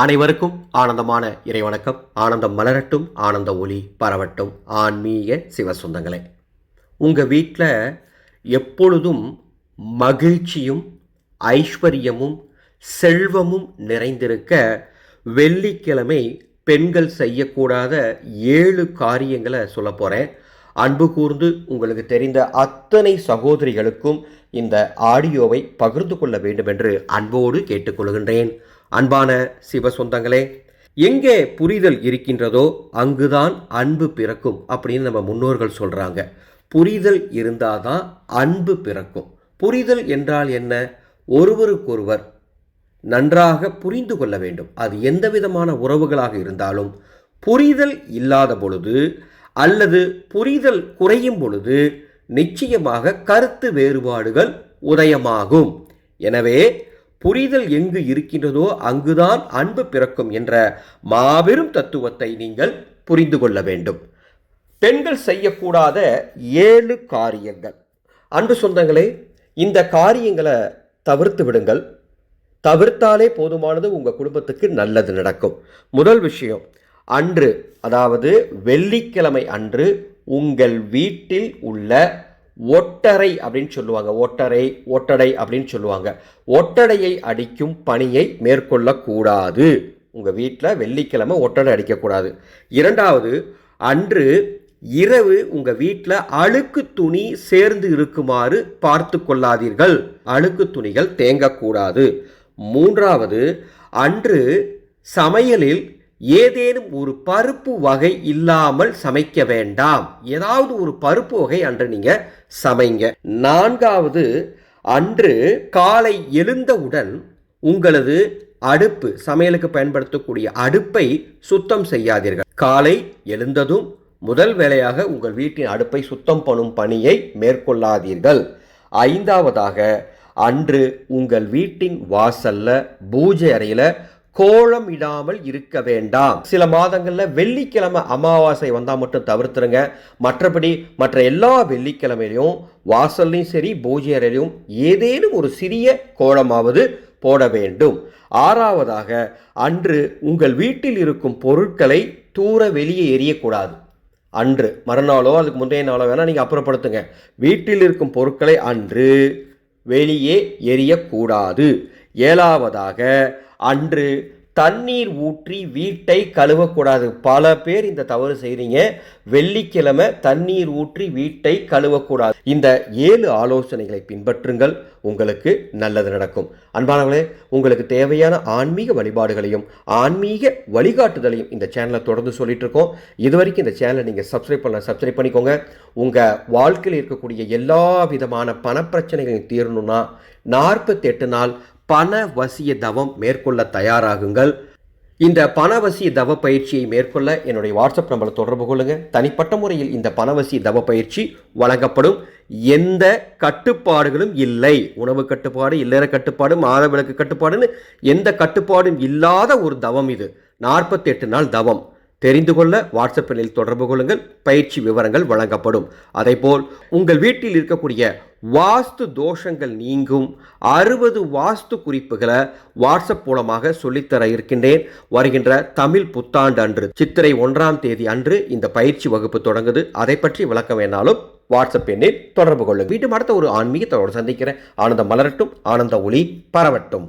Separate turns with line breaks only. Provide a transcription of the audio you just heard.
அனைவருக்கும் ஆனந்தமான இறைவணக்கம். ஆனந்தம் மலரட்டும் ஆனந்த ஒளி பரவட்டும். ஆன்மீக சிவசொந்தங்களே உங்கள் வீட்டில் எப்பொழுதும் மகிழ்ச்சியும் ஐஸ்வர்யமும் செல்வமும் நிறைந்திருக்க வெள்ளிக்கிழமை பெண்கள் செய்யக்கூடாத ஏழு காரியங்களை சொல்ல போகிறேன் அன்பு கூர்ந்து உங்களுக்கு தெரிந்த அத்தனை சகோதரிகளுக்கும் இந்த ஆடியோவை பகிர்ந்து கொள்ள வேண்டும் என்று அன்போடு கேட்டுக்கொள்கின்றேன். அன்பான சிவ சொந்தங்களே எங்கே புரிதல் இருக்கின்றதோ அங்குதான் அன்பு பிறக்கும் அப்படின்னு நம்ம முன்னோர்கள் சொல்கிறாங்க புரிதல் இருந்தால் தான் அன்பு பிறக்கும். புரிதல் என்றால் என்ன? ஒருவருக்கொருவர் நன்றாக புரிந்து கொள்ள வேண்டும். அது எந்த விதமான உறவுகளாக இருந்தாலும் புரிதல் இல்லாத பொழுது அல்லது புரிதல் குறையும் பொழுது நிச்சயமாக கருத்து வேறுபாடுகள் உதயமாகும். எனவே புரிதல் எங்கு இருக்கின்றதோ அங்குதான் அன்பு பிறக்கும் என்ற மாபெரும் தத்துவத்தை நீங்கள் புரிந்து கொள்ள வேண்டும். பெண்கள் செய்யக்கூடாத ஏழு காரியங்கள். அன்பு சொந்தங்களே இந்த காரியங்களை தவிர்த்து விடுங்கள். தவிர்த்தாலே போதுமானது உங்கள் குடும்பத்துக்கு நல்லது நடக்கும். முதல் விஷயம் அன்று அதாவது வெள்ளிக்கிழமை அன்று உங்கள் வீட்டில் உள்ள ஒட்டரை அப்படின்னு சொல்லுவாங்க. ஒட்டரை ஒட்டடை அப்படின்னு சொல்லுவாங்க. ஒட்டடையை அடிக்கும் பணியை மேற்கொள்ளக்கூடாது. உங்கள் வீட்டில் வெள்ளிக்கிழமை ஒட்டடை அடிக்கக்கூடாது. இரண்டாவது அன்று இரவு உங்கள் வீட்டில் அழுக்கு துணி சேர்ந்து இருக்குமாறு பார்த்து கொள்ளாதீர்கள். அழுக்கு துணிகள் தேங்கக்கூடாது. மூன்றாவது அன்று சமையலில் ஏதேனும் ஒரு பருப்பு வகை இல்லாமல் சமைக்க வேண்டாம். ஏதாவது ஒரு பருப்பு வகை அன்று நீங்க சமைங்க. நான்காவது அன்று காலை எழுந்தவுடன் உங்களது அடுப்பு சமையலுக்கு பயன்படுத்தக்கூடிய அடுப்பை சுத்தம் செய்யாதீர்கள். காலை எழுந்ததும் முதல் வேலையாக உங்கள் வீட்டின் அடுப்பை சுத்தம் பண்ணும் பணியை மேற்கொள்ளாதீர்கள். ஐந்தாவதாக அன்று உங்கள் வீட்டின் வாசல்ல பூஜை அறையில் கோலம் இடாமல் இருக்க வேண்டாம். சில மாதங்களில் வெள்ளிக்கிழமை அமாவாசை வந்தால் மட்டும் தவிர்த்துருங்க. மற்றபடி மற்ற எல்லா வெள்ளிக்கிழமையிலையும் வாசல்லையும் சரி பூஜை அறையிலையும் ஏதேனும் ஒரு சிறிய கோலமாவது போட வேண்டும். ஆறாவதாக அன்று உங்கள் வீட்டில் இருக்கும் பொருட்களை தூர வெளியே எரியக்கூடாது அன்று மறுநாளோ அதுக்கு முந்தைய நாளோ வேணால் நீங்கள் அப்புறப்படுத்துங்க. வீட்டில் இருக்கும் பொருட்களை அன்று வெளியே எரியக்கூடாது ஏழாவதாக அன்று தண்ணீர் ஊற்றி வீட்டை கழுவக்கூடாது. பல பேர் இந்த தவறு செய்கிறீங்க வெள்ளிக்கிழமை தண்ணீர் ஊற்றி வீட்டை கழுவக்கூடாது. இந்த ஏழு ஆலோசனைகளை பின்பற்றுங்கள். உங்களுக்கு நல்லது நடக்கும். அன்பானவர்களே உங்களுக்கு தேவையான ஆன்மீக வழிபாடுகளையும் ஆன்மீக வழிகாட்டுதலையும் இந்த சேனலை தொடர்ந்து சொல்லிட்டு இருக்கோம் இது வரைக்கும் இந்த சேனலை நீங்கள் சப்ஸ்கிரைப் பண்ண சப்ஸ்கிரைப் பண்ணிக்கோங்க. உங்கள் வாழ்க்கையில் இருக்கக்கூடிய எல்லா விதமான பணப்பிரச்சனைகளையும் தீரணும்னா நாற்பத்தி எட்டு நாள் பண வசிய தவம் மேற்கொள்ள தயாராகுங்கள். இந்த பணவசிய தவ பயிற்சியை மேற்கொள்ள என்னுடைய வாட்ஸ்அப் நம்பரை தொடர்பு கொள்ளுங்கள் தனிப்பட்ட முறையில் இந்த பணவசிய தவ பயிற்சி வழங்கப்படும். எந்த கட்டுப்பாடுகளும் இல்லை. உணவு கட்டுப்பாடு இல்லற கட்டுப்பாடு மாதவிலக்கு கட்டுப்பாடுன்னு எந்த கட்டுப்பாடும் இல்லாத ஒரு தவம் இது. நாற்பத்தெட்டு நாள் தவம். தெரிந்து கொள்ள வாட்ஸ்அப் எண்ணில் தொடர்பு கொள்ளுங்கள். பயிற்சி விவரங்கள் வழங்கப்படும். அதேபோல் உங்கள் வீட்டில் இருக்கக்கூடிய வாஸ்து தோஷங்கள் நீங்கும் அறுபது வாஸ்து குறிப்புகளை வாட்ஸ்அப் மூலமாக சொல்லித்தர இருக்கின்றேன். வருகின்ற தமிழ் புத்தாண்டு அன்று சித்திரை ஒன்றாம் தேதி அன்று இந்த பயிற்சி வகுப்பு தொடங்குது. அதை பற்றி விளக்க வேணாலும் வாட்ஸ்அப் எண்ணில் தொடர்பு கொள்ளும் வீட்டு அடுத்த ஒரு ஆன்மீகத்தோடு சந்திக்கிறேன். ஆனந்தம் மலரட்டும் ஆனந்த ஒளி பரவட்டும்.